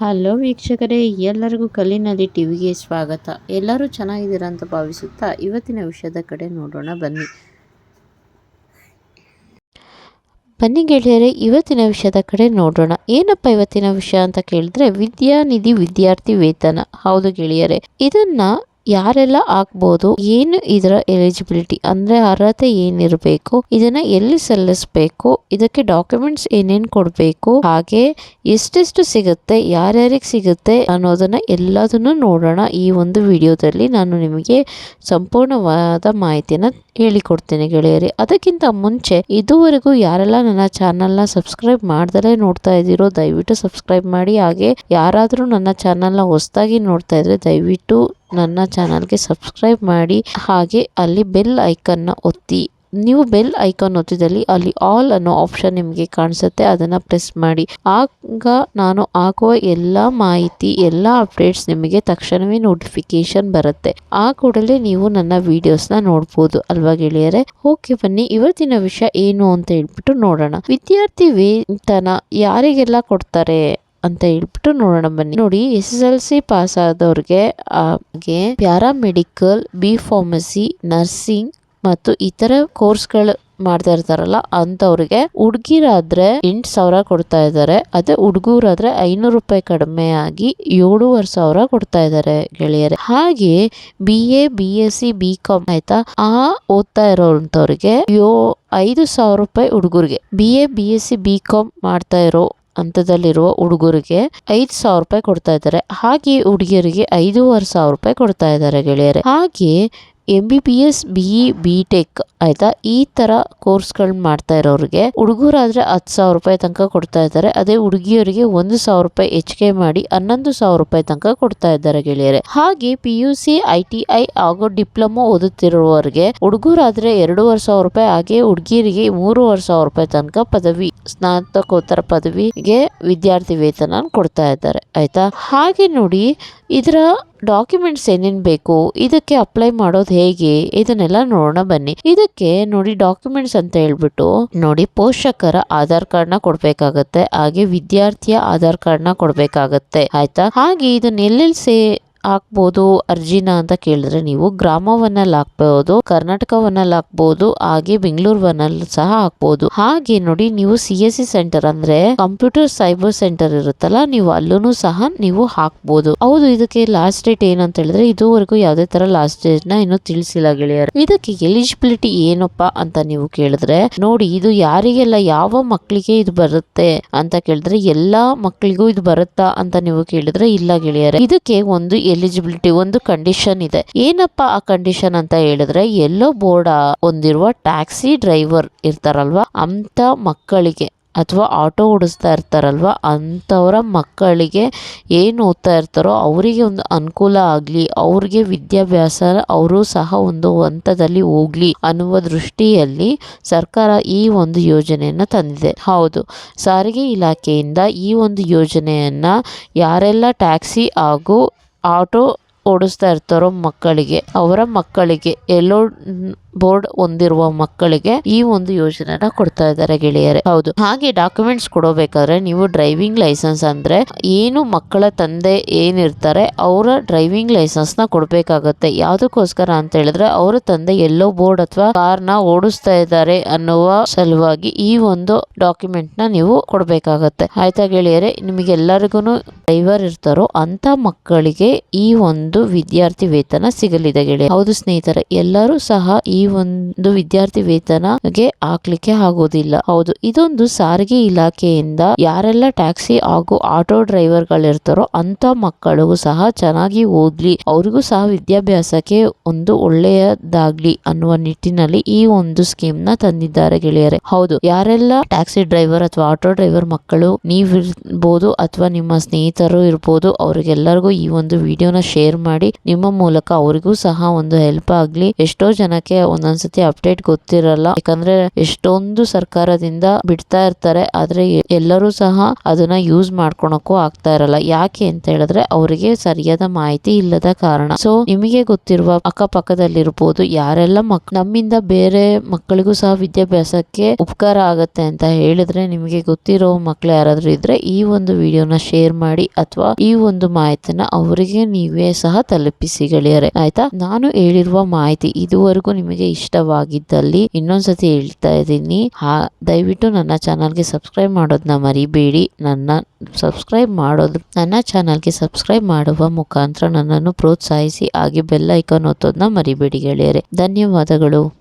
Hello ವೀಕ್ಷಕರೇ, ಎಲ್ಲರಿಗೂ ಕಲ್ಲಿನಲ್ಲಿ ಟಿವಿಗೆ ಸ್ವಾಗತ. ಎಲ್ಲರೂ ಚೆನ್ನಾಗಿದ್ದೀರಾ ಅಂತ ಭಾವಿಸುತ್ತಾ ಇವತ್ತಿನ ವಿಷಯದ ಕಡೆ ನೋಡೋಣ. ಬನ್ನಿ. ಬನ್ನಿ ಗೆಳೆಯರೆ, ಇವತ್ತಿನ ವಿಷಯದ ಕಡೆ ನೋಡೋಣ. ಏನಪ್ಪ ಇವತ್ತಿನ ವಿಷಯ ಅಂತ ಕೇಳಿದ್ರೆ, ವಿದ್ಯಾನಿಧಿ ವಿದ್ಯಾರ್ಥಿ ವೇತನ. ಹೌದು ಗೆಳೆಯರೆ, ಇದನ್ನ ಯಾರೆಲ್ಲ ಹಾಕ್ಬೋದು ಏನು ಇದರ ಎಲಿಜಿಬಿಲಿಟಿ ಅಂದ್ರೆ ಅರ್ಹತೆ ಏನಿರಬೇಕು? ಇದನ್ನ ಎಲ್ಲಿ ಸಲ್ಲಿಸಬೇಕು? ಇದಕ್ಕೆ ಡಾಕ್ಯುಮೆಂಟ್ಸ್ ಏನೇನು ಕೊಡಬೇಕು? ಹಾಗೆ ಎಷ್ಟೆಷ್ಟು ಸಿಗುತ್ತೆ? ಯಾರ್ಯಾರಿಗೆ ಸಿಗುತ್ತೆ? ಅನ್ನೋದನ್ನ ಎಲ್ಲದನ್ನು ನೋಡೋಣ ಈ ಒಂದು ವಿಡಿಯೋದಲ್ಲಿ. ನಾನು ನಿಮಗೆ ಸಂಪೂರ್ಣವಾದ ಮಾಹಿತಿಯನ್ನ ಹೇಳಿಕೊಡ್ತೇನೆ ಗೆಳೆಯರಿ. ಅದಕ್ಕಿಂತ ಮುಂಚೆ, ಇದುವರೆಗೂ ಯಾರೆಲ್ಲ ನನ್ನ ಚಾನಲ್ನ ಸಬ್ಸ್ಕ್ರೈಬ್ ಮಾಡ್ದಲೇ ನೋಡ್ತಾ ಇದ್ದೀರೋ, ದಯವಿಟ್ಟು ಸಬ್ಸ್ಕ್ರೈಬ್ ಮಾಡಿ. ಹಾಗೆ ಯಾರಾದರೂ ನನ್ನ ಚಾನಲ್ನ ಹೊಸದಾಗಿ ನೋಡ್ತಾ ಇದ್ರೆ ದಯವಿಟ್ಟು ನನ್ನ ಚಾನಲ್ಗೆ ಸಬ್ಸ್ಕ್ರೈಬ್ ಮಾಡಿ, ಹಾಗೆ ಅಲ್ಲಿ ಬೆಲ್ ಐಕನ್ನ ಒತ್ತಿ. ನೀವು ಬೆಲ್ ಐಕಾನ್ ಒತ್ತಿದಲ್ಲಿ ಅಲ್ಲಿ ಆಲ್ ಅನ್ನೋ ಆಪ್ಷನ್ ನಿಮಗೆ ಕಾಣಿಸುತ್ತೆ, ಅದನ್ನು ಪ್ರೆಸ್ ಮಾಡಿ. ಆಗ ನಾನು ಹಾಕುವ ಎಲ್ಲ ಮಾಹಿತಿ, ಎಲ್ಲ ಅಪ್ಡೇಟ್ಸ್ ನಿಮಗೆ ತಕ್ಷಣವೇ ನೋಟಿಫಿಕೇಶನ್ ಬರುತ್ತೆ. ಆ ಕೂಡಲೇ ನೀವು ನನ್ನ ವಿಡಿಯೋಸ್ನ ನೋಡ್ಬೋದು, ಅಲ್ವಾ ಗೆಳೆಯರೆ? ಓಕೆ ಬನ್ನಿ, ಇವತ್ತಿನ ವಿಷಯ ಏನು ಅಂತ ಹೇಳ್ಬಿಟ್ಟು ನೋಡೋಣ. ವಿದ್ಯಾರ್ಥಿ ವೇತನ ಯಾರಿಗೆಲ್ಲ ಕೊಡ್ತಾರೆ? ಅಂತ ಹೇಳ್ಬಿಟ್ಟು ನೋಡೋಣ ಬನ್ನಿ. ನೋಡಿ, S S L C pass ಆದವ್ರಿಗೆ ಹಾಗೆ ಪ್ಯಾರಾಮೆಡಿಕಲ್, ಬಿ ಫಾರ್ಮಸಿ, ನರ್ಸಿಂಗ್ ಮತ್ತು ಇತರ ಕೋರ್ಸ್ಗಳು ಮಾಡ್ತಾ ಇರ್ತಾರಲ್ಲ ಅಂತವ್ರಿಗೆ ಹುಡುಗಿರಾದ್ರೆ ಎಂಟು ಸಾವಿರ ಕೊಡ್ತಾ ಇದ್ದಾರೆ ಅದೇ ಹುಡುಗರಾದ್ರೆ ಐನೂರು ರೂಪಾಯಿ ಕಡಿಮೆ ಆಗಿ ಏಳೂವರೆ ಸಾವಿರ ಕೊಡ್ತಾ ಇದ್ದಾರೆ ಗೆಳೆಯರೆ. ಹಾಗೆ B A B S C B com ಆಯ್ತಾ, ಆ ಓದ್ತಾ ಇರೋಂಥವ್ರಿಗೆ ಯೋ ಐದು ಸಾವಿರ ರೂಪಾಯಿ ಹುಡುಗರಿಗೆ. B A B S C B com ಮಾಡ್ತಾ ಇರೋ ಹಂತದಲ್ಲಿರುವ ಹುಡುಗರಿಗೆ ಐದು ಸಾವಿರ ರೂಪಾಯಿ ಕೊಡ್ತಾ ಇದ್ದಾರೆ. ಹಾಗೆ ಹುಡುಗಿಯರಿಗೆ ಐದೂವರೆ ಸಾವಿರ ರೂಪಾಯಿ ಕೊಡ್ತಾ ಇದ್ದಾರೆ ಗೆಳೆಯರೆ. ಹಾಗೆ M B B S B E B tech ಆಯ್ತಾ? ಈ ತರ ಕೋರ್ಸ್ಗಳನ್ನ ಮಾಡ್ತಾ ಇರೋರಿಗೆ ಹುಡುಗರಾದ್ರೆ ಹತ್ತು ಸಾವಿರ ರೂಪಾಯಿ ತನಕ ಕೊಡ್ತಾ ಇದ್ದಾರೆ. ಅದೇ ಹುಡುಗಿಯರಿಗೆ ಒಂದು ಸಾವಿರ ರೂಪಾಯಿ ಹೆಚ್ಚಿಗೆ ಮಾಡಿ ಹನ್ನೊಂದು ಸಾವಿರ ರೂಪಾಯಿ ತನಕ ಕೊಡ್ತಾ ಇದ್ದಾರೆ ಗೆಳೆಯರೆ. ಹಾಗೆ P U C I T I ಹಾಗೂ ಡಿಪ್ಲೊಮಾ ಓದುತ್ತಿರುವವರಿಗೆ ಹುಡುಗರಾದ್ರೆ ಎರಡೂವರೆ ಸಾವಿರ ರೂಪಾಯಿ, ಹಾಗೆ ಹುಡುಗಿಯರಿಗೆ ಮೂರುವರೆ ಸಾವಿರ ರೂಪಾಯಿ ತನಕ ಪದವಿ, ಸ್ನಾತಕೋತ್ತರ ಪದವಿಗೆ ವಿದ್ಯಾರ್ಥಿ ವೇತನ ಕೊಡ್ತಾ ಇದ್ದಾರೆ. ಆಯ್ತಾ? ಹಾಗೆ ನೋಡಿ ಇದರ ಡಾಕ್ಯುಮೆಂಟ್ಸ್ ಏನೇನು ಬೇಕು, ಇದಕ್ಕೆ ಅಪ್ಲೈ ಮಾಡೋದು ಹೇಗೆ, ಇದನ್ನೆಲ್ಲ ನೋಡೋಣ ಬನ್ನಿ. ಇದಕ್ಕೆ ನೋಡಿ ಡಾಕ್ಯುಮೆಂಟ್ಸ್ ಅಂತ ಹೇಳ್ಬಿಟ್ಟು ನೋಡಿ ಪೋಷಕರ ಆಧಾರ್ ಕಾರ್ಡ್ನ ಕೊಡ್ಬೇಕಾಗತ್ತೆ, ಹಾಗೆ ವಿದ್ಯಾರ್ಥಿಯ ಆಧಾರ್ ಕಾರ್ಡ್ನ ಕೊಡ್ಬೇಕಾಗತ್ತೆ, ಆಯ್ತಾ? ಹಾಗೆ ಇದನ್ನ ಎಲ್ಲೆಲ್ಲಿ ಸೇ ಹಾಕ್ಬೋದು ಅರ್ಜಿನ ಅಂತ ಕೇಳಿದ್ರೆ ನೀವು ಗ್ರಾಮವನ್ನಲ್ಲಿ ಹಾಕ್ಬಹುದು ಕರ್ನಾಟಕವನ್ನಲ್ಲಿ ಹಾಕ್ಬಹುದು ಹಾಗೆ ಬೆಂಗಳೂರು ಸಹ ಹಾಕ್ಬಹುದು ಹಾಗೆ ನೋಡಿ ನೀವು ಸಿ ಎಸ್ ಸಿ ಸೆಂಟರ್ ಅಂದ್ರೆ ಕಂಪ್ಯೂಟರ್ ಸೈಬರ್ ಸೆಂಟರ್ ಇರುತ್ತಲ್ಲ, ನೀವು ಅಲ್ಲೂ ಸಹ ನೀವು ಹಾಕ್ಬಹುದು ಹೌದು, ಇದಕ್ಕೆ ಲಾಸ್ಟ್ ಡೇಟ್ ಏನಂತ ಹೇಳಿದ್ರೆ ಇದುವರೆಗೂ ಯಾವುದೇ ತರ ಲಾಸ್ಟ್ ಡೇಟ್ನ ಇನ್ನು ತಿಳಿಸಿಲ್ಲ ಗೆಳೆಯರು. ಇದಕ್ಕೆ ಎಲಿಜಿಬಿಲಿಟಿ ಏನಪ್ಪಾ ಅಂತ ನೀವು ಕೇಳಿದ್ರೆ, ನೋಡಿ ಇದು ಯಾರಿಗೆಲ್ಲ ಯಾವ ಮಕ್ಕಳಿಗೆ ಇದು ಬರುತ್ತೆ ಅಂತ ಕೇಳಿದ್ರೆ ಎಲ್ಲಾ ಮಕ್ಕಳಿಗೂ ಇದು ಬರುತ್ತಾ ಅಂತ ನೀವು ಕೇಳಿದ್ರೆ ಇಲ್ಲ ಗೆಳೆಯರೆ. ಇದಕ್ಕೆ ಒಂದು ಎಲಿಜಿಬಿಲಿಟಿ ಒಂದು ಕಂಡೀಷನ್ ಇದೆ. ಏನಪ್ಪ ಆ ಕಂಡೀಷನ್ ಅಂತ ಹೇಳಿದ್ರೆ, ಎಲ್ಲೋ ಬೋರ್ಡ್ ಹೊಂದಿರುವ ಟ್ಯಾಕ್ಸಿ ಡ್ರೈವರ್ ಇರ್ತಾರಲ್ವಾ, ಅಂತ ಮಕ್ಕಳಿಗೆ ಅಥವಾ ಆಟೋ ಓಡಿಸ್ತಾ ಇರ್ತಾರಲ್ವ ಅಂಥವರ ಮಕ್ಕಳಿಗೆ ಏನು ಓದ್ತಾ ಇರ್ತಾರೋ ಅವರಿಗೆ ಒಂದು ಅನುಕೂಲ ಆಗಲಿ, ಅವ್ರಿಗೆ ವಿದ್ಯಾಭ್ಯಾಸ ಅವರು ಸಹ ಒಂದು ಹಂತದಲ್ಲಿ ಹೋಗ್ಲಿ ಅನ್ನುವ ದೃಷ್ಟಿಯಲ್ಲಿ ಸರ್ಕಾರ ಈ ಒಂದು ಯೋಜನೆಯನ್ನು ತಂದಿದೆ. ಹೌದು, ಸಾರಿಗೆ ಇಲಾಖೆಯಿಂದ ಈ ಒಂದು ಯೋಜನೆಯನ್ನು ಯಾರೆಲ್ಲ ಟ್ಯಾಕ್ಸಿ ಹಾಗೂ ಆಟೋ ಓಡಿಸ್ತಾ ಇರ್ತಾರೋ ಮಕ್ಕಳಿಗೆ ಅವರ ಮಕ್ಕಳಿಗೆ ಎಲ್ಲೋ ಬೋರ್ಡ್ ಹೊಂದಿರುವ ಮಕ್ಕಳಿಗೆ ಈ ಒಂದು ಯೋಜನೆನ ಕೊಡ್ತಾ ಇದ್ದಾರೆ ಗೆಳೆಯರೆ. ಹೌದು. ಹಾಗೆ ಡಾಕ್ಯುಮೆಂಟ್ಸ್ ಕೊಡಬೇಕಾದ್ರೆ ನೀವು ಡ್ರೈವಿಂಗ್ ಲೈಸೆನ್ಸ್ ಅಂದ್ರೆ ಏನು ಮಕ್ಕಳ ತಂದೆ ಏನಿರ್ತಾರೆ ಅವರ ಡ್ರೈವಿಂಗ್ ಲೈಸೆನ್ಸ್ನ ಕೊಡ್ಬೇಕಾಗತ್ತೆ. ಯಾವ್ದಕ್ಕೋಸ್ಕರ ಅಂತ ಹೇಳಿದ್ರೆ ಅವರ ತಂದೆ ಎಲ್ಲೋ ಬೋರ್ಡ್ ಅಥವಾ ಕಾರ್ನ ಓಡಿಸ್ತಾ ಇದ್ದಾರೆ ಅನ್ನುವ ಸಲುವಾಗಿ ಈ ಒಂದು ಡಾಕ್ಯುಮೆಂಟ್ನ ನೀವು ಕೊಡ್ಬೇಕಾಗತ್ತೆ. ಆಯ್ತಾ ಗೆಳೆಯರೆ? ನಿಮಗೆ ಎಲ್ಲರಿಗೂ ಡ್ರೈವರ್ ಇರ್ತಾರೋ ಅಂತ ಮಕ್ಕಳಿಗೆ ಈ ಒಂದು ವಿದ್ಯಾರ್ಥಿ ವೇತನ ಸಿಗಲಿದೆ ಗೆಳೆಯ ಹೌದು ಸ್ನೇಹಿತರೆ, ಎಲ್ಲರೂ ಸಹ ಈ ಒಂದು ವಿದ್ಯಾರ್ಥಿ ವೇತನಗೆ ಹಾಕ್ಲಿಕ್ಕೆ ಆಗೋದಿಲ್ಲ. ಹೌದು, ಇದೊಂದು ಸಾರಿಗೆ ಇಲಾಖೆಯಿಂದ ಯಾರೆಲ್ಲ ಟ್ಯಾಕ್ಸಿ ಹಾಗೂ ಆಟೋ ಡ್ರೈವರ್ ಗಳಿರ್ತಾರೋ ಅಂತ ಮಕ್ಕಳಿಗೂ ಸಹ ಚೆನ್ನಾಗಿ ಓದ್ಲಿ. ಅವ್ರಿಗೂ ಸಹ ವಿದ್ಯಾಭ್ಯಾಸಕ್ಕೆ ಒಂದು ಒಳ್ಳೆಯದಾಗ್ಲಿ ಅನ್ನುವ ನಿಟ್ಟಿನಲ್ಲಿ ಈ ಒಂದು ಸ್ಕೀಮ್ನ ತಂದಿದ್ದಾರೆ ಗೆಳೆಯರೆ. ಹೌದು, ಯಾರೆಲ್ಲ ಟ್ಯಾಕ್ಸಿ ಡ್ರೈವರ್ ಅಥವಾ ಆಟೋ ಡ್ರೈವರ್ ಮಕ್ಕಳು ನೀವಿರ್ಬೋದು ಅಥವಾ ನಿಮ್ಮ ಸ್ನೇಹಿತರು ಇರ್ಬೋದು, ಅವ್ರಿಗೆಲ್ಲರಿಗೂ ಈ ಒಂದು ವಿಡಿಯೋನ ಶೇರ್ ಮಾಡಿ, ನಿಮ್ಮ ಮೂಲಕ ಅವರಿಗೂ ಸಹ ಒಂದು ಹೆಲ್ಪ್ ಆಗ್ಲಿ. ಎಷ್ಟೋ ಜನಕ್ಕೆ ಒಂದೊಂದ್ಸತಿ ಅಪ್ಡೇಟ್ ಗೊತ್ತಿರಲ್ಲ. ಯಾಕಂದ್ರೆ ಎಷ್ಟೊಂದು ಸರ್ಕಾರದಿಂದ ಬಿಡ್ತಾ ಇರ್ತಾರೆ, ಆದ್ರೆ ಎಲ್ಲರೂ ಸಹ ಅದನ್ನ ಯೂಸ್ ಮಾಡ್ಕೊಳಕ್ಕೂ ಆಗ್ತಾ ಇರಲ್ಲ. ಯಾಕೆ ಅಂತ ಹೇಳಿದ್ರೆ ಅವರಿಗೆ ಸರಿಯಾದ ಮಾಹಿತಿ ಇಲ್ಲದ ಕಾರಣ. ಸೊ ನಿಮಗೆ ಗೊತ್ತಿರುವ ಅಕ್ಕಪಕ್ಕದಲ್ಲಿರ್ಬೋದು ಯಾರೆಲ್ಲ ಮಕ್, ನಮ್ಮಿಂದ ಬೇರೆ ಮಕ್ಕಳಿಗೂ ಸಹ ವಿದ್ಯಾಭ್ಯಾಸಕ್ಕೆ ಉಪಕಾರ ಆಗತ್ತೆ ಅಂತ ಹೇಳಿದ್ರೆ ನಿಮಗೆ ಗೊತ್ತಿರೋ ಮಕ್ಳು ಯಾರಾದ್ರೂ ಇದ್ರೆ ಈ ಒಂದು ವಿಡಿಯೋನ ಶೇರ್ ಮಾಡಿ, ಅಥವಾ ಈ ಒಂದು ಮಾಹಿತಿನ ಅವರಿಗೆ ನೀವೇ ಸಹ ತಲುಪಿಸಿ ಗೆಳೆಯರೆ. ಆಯ್ತಾ? ನಾನು ಹೇಳಿರುವ ಮಾಹಿತಿ ಇದುವರೆಗೂ ನಿಮಗೆ ಇಷ್ಟವಾಗಿದ್ದಲ್ಲಿ ಇನ್ನೊಂದ್ಸತಿ ಹೇಳ್ತಾ ಇದ್ದೀನಿ. ಹಾ, ದಯವಿಟ್ಟು ನನ್ನ ಚಾನಲ್ಗೆ ಸಬ್ಸ್ಕ್ರೈಬ್ ಮಾಡೋದನ್ನ ಮರಿಬೇಡಿ. ನನ್ನ ಸಬ್ಸ್ಕ್ರೈಬ್ ಮಾಡೋದು, ನನ್ನ ಚಾನಲ್ಗೆ ಸಬ್ಸ್ಕ್ರೈಬ್ ಮಾಡುವ ಮುಖಾಂತರ ನನ್ನನ್ನು ಪ್ರೋತ್ಸಾಹಿಸಿ, ಹಾಗೆ ಬೆಲ್ ಐಕಾನ್ ಒತ್ತೋದನ್ನ ಮರಿಬೇಡಿ ಗೆಳೆಯರೆ. ಧನ್ಯವಾದಗಳು.